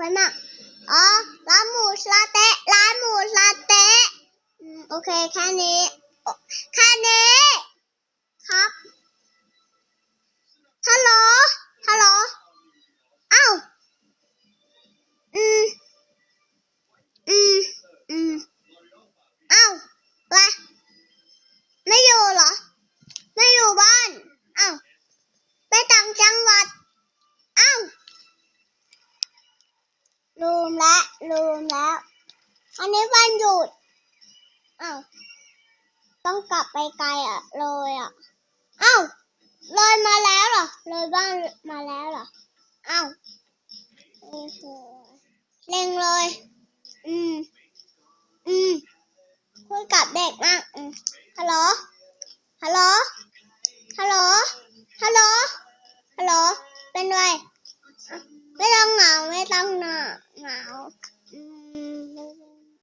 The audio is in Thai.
โอ้ยโอ้ยคนมากอ๋อร้านหมูสะเลืมแล้วลืมแล้วอันนี้วันหยุดอ้าวต้องกลับไปไกลอะเลยอะเอ้าเลยมาแล้วเหรอเลยบ้านมาแล้วเหรอเอ้าโอ้โหเร่งเลย อืม อืมคุยกับเด็กมากอืมฮัลโหลฮัลโหลฮัลโหลฮัลโหลฮัลโหลเป็นไรไม่ต้องเหงาไม่ต้องเ now. Mm,